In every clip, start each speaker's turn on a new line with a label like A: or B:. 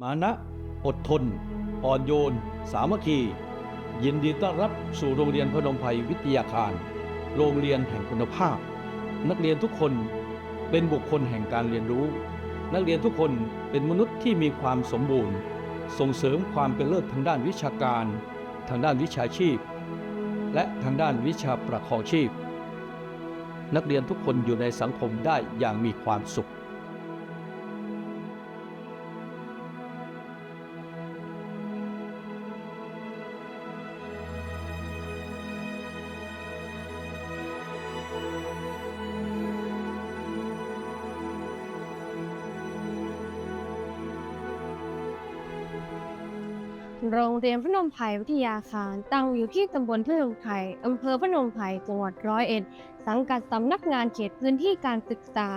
A: มานะ อดทน อ่อนโยน สามัคคี ยินดีต้อนรับสู่โรงเรียนพนมไพรวิทยาคาร โรงเรียนแห่งคุณภาพ นักเรียนทุกคนเป็นบุคคลแห่งการเรียนรู้ นักเรียนทุกคนเป็นมนุษย์ที่มีความสมบูรณ์ ส่งเสริมความเป็นเลิศทางด้านวิชาการ ทางด้านวิชาชีพ และทางด้านวิชาประคองชีพ นักเรียนทุกคนอยู่ในสังคมได้อย่างมีความสุข
B: โรงเรียนพนมไพรวิทยาคาร ตั้งอยู่ที่ตำบลพนมไพรอำเภอพนมไพรจังหวัดร้อยเอ็ด สังกัดสำนักงานเขตพื้นที่การศึกษา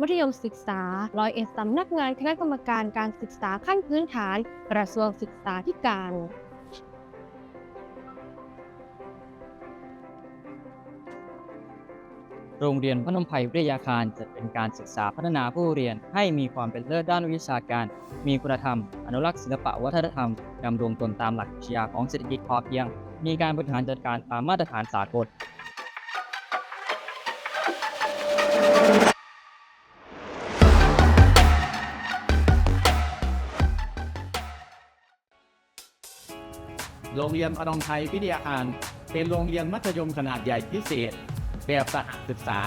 B: มัธยมศึกษาร้อยเอ็ดสำนักงานคณะกรรมการการศึกษาขั้นพื้นฐาน กระทรวงศึกษาธิการ
C: โรงเรียนพนมไพรวิทยาคารจะเป็นการศึกษาพัฒนาผู้เรียนให้มีความเป็นเลิศด้านวิชาการ มีคุณธรรม อนุรักษ์ศิลปวัฒนธรรม ดำรงตนตามหลักปรัชญาของเศรษฐกิจพอเพียง มีการบริหารจัดการตามมาตรฐานสากล
D: โรงเรียนพนมไทยวิทยาคารเป็นโรงเรียนมัธยมขนาดใหญ่พิเศษ แบบสหศึกษา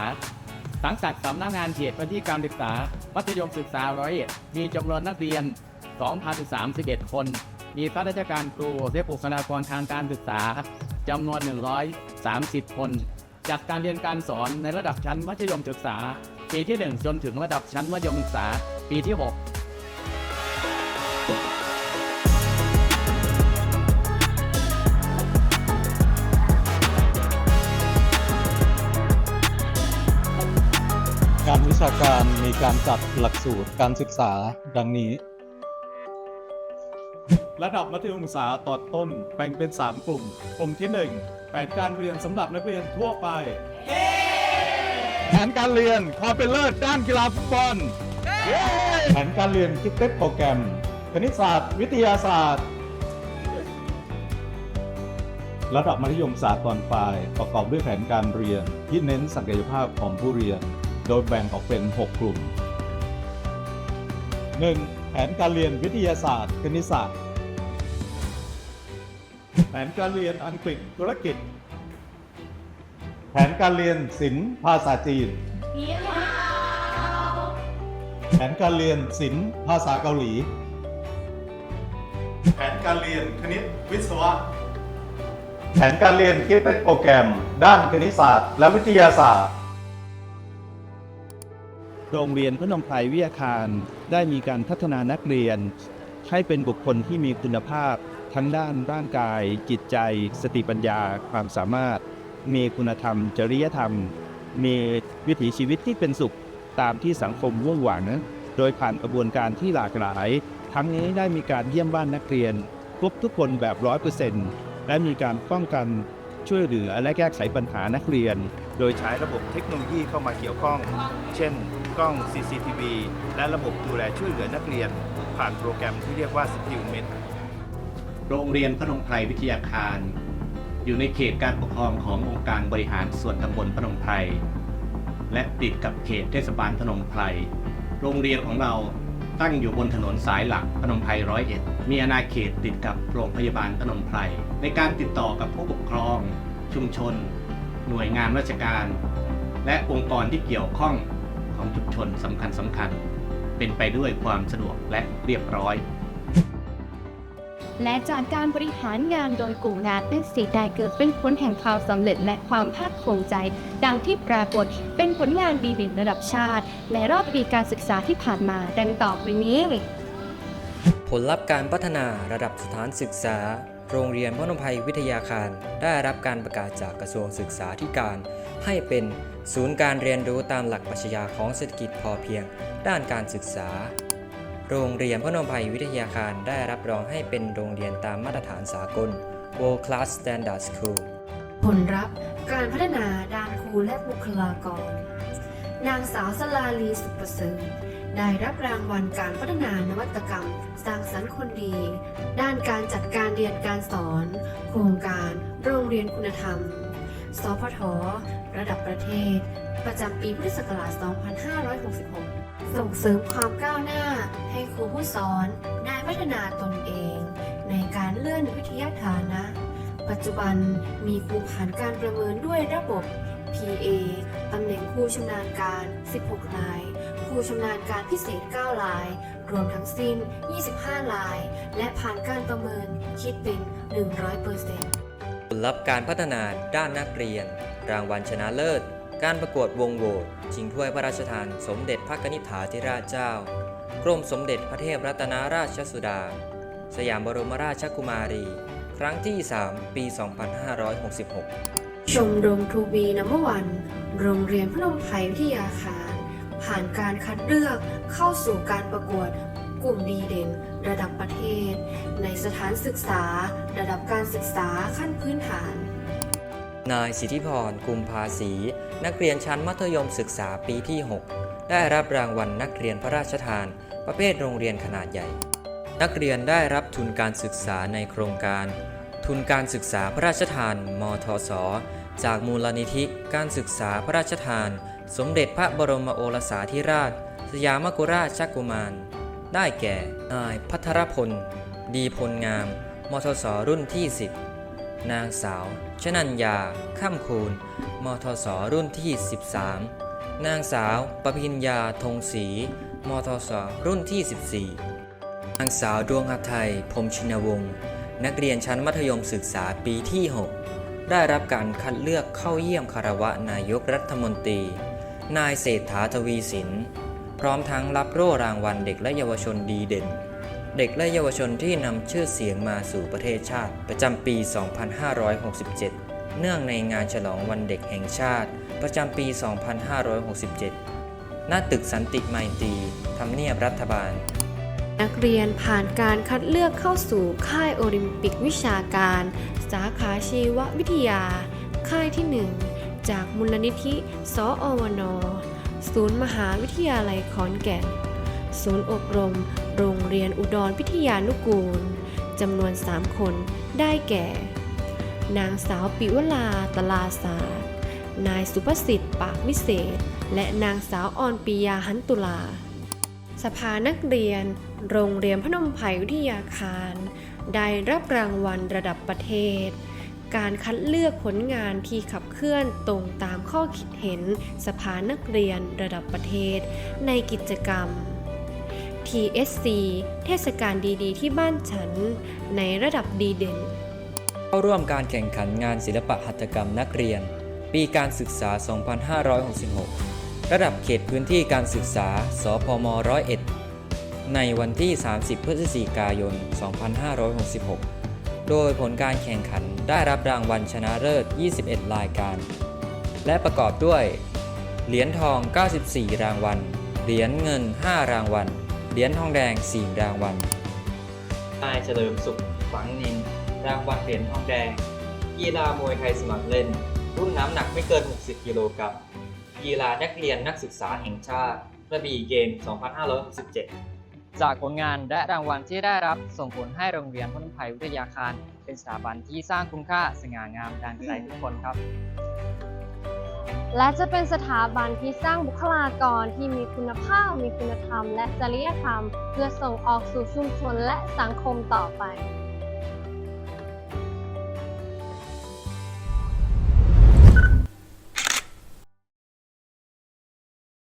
D: สังกัดสำนักงานเขตพื้นที่การศึกษา มัธยมศึกษาร้อยเอ็ดมีจำนวนนักเรียน 2,031 คน มีข้าราชการครูและบุคลากรทางการศึกษาจำนวน 130 คน จากการเรียนการสอนในระดับชั้นมัธยมศึกษา ปีที่ 1 จนถึงระดับชั้นมัธยมศึกษา ปีที่ 6า
E: นวิชาการมีการจัดหลักสูตรการศึกษาดังนี้
F: ระดับมัธยมศึกษาตอนต้นแบ่งเป็น 3 กลุ่ม กลุ่มที่ 1 แผนการเรียนสำหรับนักเรียนทั่วไป
E: แผนการเรียนความเป็นเลิศด้านกีฬาฟุตบอลแผนการเรียนคิดเต็โปรแกรม คณิตศาสตร์ วิทยาศาสตร์ ระดับมัธยมศึกษาตอนปลาย ประกอบด้วยแผนการเรียนที่เน้นศักยภาพของผู้เรียน โดยแบ่งออกเป็น 6 กลุ่ม 1. แผนการเรียนวิทยาศาสตร์ คณิตศาสตร์
F: แผนการเรียนอังกฤษธุรกิจ
E: แผนการเรียนศิลป์ภาษาจีน แผนการเรียนศิลป์ภาษาเกาหลี
F: แผนการเรียนคณิตวิศวะ
E: แผนการเรียนคิดเป็นโปรแกรม ด้านคณิตศาสตร์ และวิทยาศาสตร์
A: โรงเรียนพนมไพรวิทยาคารได้มีการพัฒนานักเรียน ให้เป็นบุคคลที่มีคุณภาพทั้งด้านร่างกาย จิตใจ สติปัญญา ความสามารถ มีคุณธรรม จริยธรรม มีวิถีชีวิตที่เป็นสุขตามที่สังคมว่งหวัง โดยผ่านกระบวนการที่หลากหลาย ทั้งนี้ได้มีการเยี่ยมบ้านนักเรียนครบทุกคนแบบร้อยเปอร์เซ็นต์และมีการป้องกันช่วยเหลือและแก้ไขปัญหานักเรียน โดยใช้ระบบเทคโนโลยีเข้ามาเกี่ยวข้อง เช่น กล้อง CCTV และระบบดูแลช่วยเหลือนักเรียน ผ่านโปรแกรมที่เรียกว่า Skillmet
D: โรงเรียนพนมไพรวิทยาคาร อยู่ในเขตการปกครองขององค์การบริหารส่วนตำบลพนมไพรและติดกับเขตเทศบาลพนมไพรโรงเรียนของเราตั้งอยู่บนถนนสายหลักพนมไพรร้อยเอ็ดมีอาณาเขตติดกับโรงพยาบาลพนมไพรในการติดต่อกับผู้ปกครอง ชุมชน หน่วยงานราชการ และองค์กรที่เกี่ยวข้อง ของชุมชนสำคัญสำคัญๆเป็นไปด้วยความสะดวกและเรียบร้อย
B: และจากการบริหารงานโดยกลุ่มงานเป็นสีได้เกิดเป็นผลแห่งความสำเร็จและความภาคภูมิใจ ดังที่ปรากฏเป็นผลงานดีเด่นระดับชาติ ในรอบปีการศึกษาที่ผ่านมาดังต่อไปนี้
G: ผลลัพธ์การพัฒนาระดับสถานศึกษา โรงเรียนพนมไพรวิทยาคารได้รับการประกาศจากกระทรวงศึกษาธิการ ให้เป็นศูนย์การเรียนรู้ตามหลักปรัชญาของเศรษฐกิจพอเพียง ด้านการศึกษา โรงเรียนพนมไพรวิทยาคารได้รับรองให้เป็นโรงเรียนตามมาตรฐานสากล World Class Standard School
H: ผลลัพธ์การพัฒนาด้านครูและบุคลากร นางสาวสลาลีสุประเสริฐ ได้รับรางวัลการพัฒนานวัตกรรม สร้างสรรค์คนดี ด้านการจัดการเรียนการสอน โครงการโรงเรียนคุณธรรม สพท ระดับประเทศ ประจำปีพุทธศักราช 2566 ส่งเสริมความก้าวหน้า ให้ครูผู้สอนได้พัฒนาตนเอง ในการเลื่อนวิทยาฐานะ ปัจจุบันมีครูผ่านการประเมินด้วยระบบ PA ตำแหน่งครูชำนาญการ 16ราย รูชำนาญการพิเศษ 9 ราย รวมทั้งสิ้น 25 ราย และผ่านการประเมินคิดเป็น 100%
G: ผลลัพธ์การพัฒนาด้านนักเรียน รางวัลชนะเลิศ การประกวดวงโหวตชิงถ้วยพระราชทาน สมเด็จพระกนิษฐาธิราชเจ้ากรมสมเด็จพระเทพรัตนราชสุดา สยามบรมราชกุมารี ครั้งที่ 3 ปี 2566
H: ชมรมทูบีนัมวัน โรงเรียนพนมไพรวิทยาคาร ผ่านการคัดเลือกเข้าสู่การประกวดกลุ่มดีเด่นระดับประเทศ ในสถานศึกษาระดับการศึกษาขั้นพื้นฐาน
G: นายสิทธิพรกุมภาสี นักเรียนชั้นมัธยมศึกษาปีที่ 6 ได้รับรางวัลนักเรียนพระราชทาน ประเภทโรงเรียนขนาดใหญ่ นักเรียนได้รับทุนการศึกษาในโครงการ ทุนการศึกษาพระราชทาน มทศ จากมูลนิธิการศึกษาพระราชทาน สมเด็จพระบรมโอรสาธิราช สยามกุราชกุมาร ได้แก่นายพัทรพล ดีพลงาม มทศรุ่นที่ 10 นางสาว ชนัญญาข้ามคูณ มทศรุ่นที่ 13 นางสาวปพิญญาธงศรี มทศรุ่นที่ 14 นางสาวดวงหัไทยพรมชินวงศ์ นักเรียนชั้นมัธยมศึกษาปีที่ 6ได้รับการคัดเลือกเข้าเยี่ยมคารวะนายกรัฐมนตรี นายเศรษฐาทวีสิน พร้อมทั้งรับโล่รางวัลเด็กและเยาวชนดีเด่น เด็กและเยาวชนที่นำชื่อเสียงมาสู่ประเทศชาติ ประจำปี 2567 เนื่องในงานฉลองวันเด็กแห่งชาติ ประจำปี 2567 ณ ตึกสันติไมตรีทำเนียบรัฐบาล
H: นักเรียนผ่านการคัดเลือกเข้าสู่ค่ายโอลิมปิกวิชาการ สาขาชีววิทยา ค่ายที่ 1 จากมูลนิธิสออวนศูนย์มหาวิทยาลัยขอนแก่น ศูนย์อบรม โรงเรียนอุดรพิทยานุกูล จำนวน 3 คนได้แก่ นางสาวปิวลาตลาศาสตร์ นายสุภสิทธิ์ปากวิเศษ และนางสาวออนปียาหันตุลา สภานักเรียน โรงเรียนพนมไพรวิทยาคาร ได้รับรางวัลระดับประเทศ การคัดเลือกผลงานที่ขับเคลื่อนตรงตามข้อคิดเห็นสภานักเรียนระดับประเทศ ในกิจกรรม TSC เทศกาลดีๆ ที่บ้านฉัน ในระดับดีเด่น
G: เข้าร่วมการแข่งขันงานศิลปะหัตถกรรมนักเรียน ปีการศึกษา 2566 ระดับเขตพื้นที่การศึกษา สพม 101 ในวันที่ 30 พฤศจิกายน 2566 โดยผลการแข่งขันได้รับรางวัลชนะเลิศ 21 รายการ และประกอบด้วย เหรียญทอง 94 รางวัล เหรียญเงิน 5 รางวัล เหรียญทองแดง 4 รางวัล นายเฉลิมสุขฝังนิน รางวัลเหรียญทองแดง กีฬามวยไทยสมัครเล่น รุ่นน้ำหนักไม่เกิน 60 กิโลกรัม กีฬานักเรียนนักศึกษาแห่งชาติกระบี่เกม 2567
C: จากผลงานและรางวัลที่ได้รับส่งผลให้โรงเรียนพนมไพรวิทยาคาร เป็นสถาบันที่สร้างคุณค่าสง่างามดังใจทุกคนครับ
B: และจะเป็นสถาบันที่สร้างบุคลากรที่มีคุณภาพ มีคุณธรรม และจริยธรรม เพื่อส่งออกสู่ชุมชนและสังคมต่อไป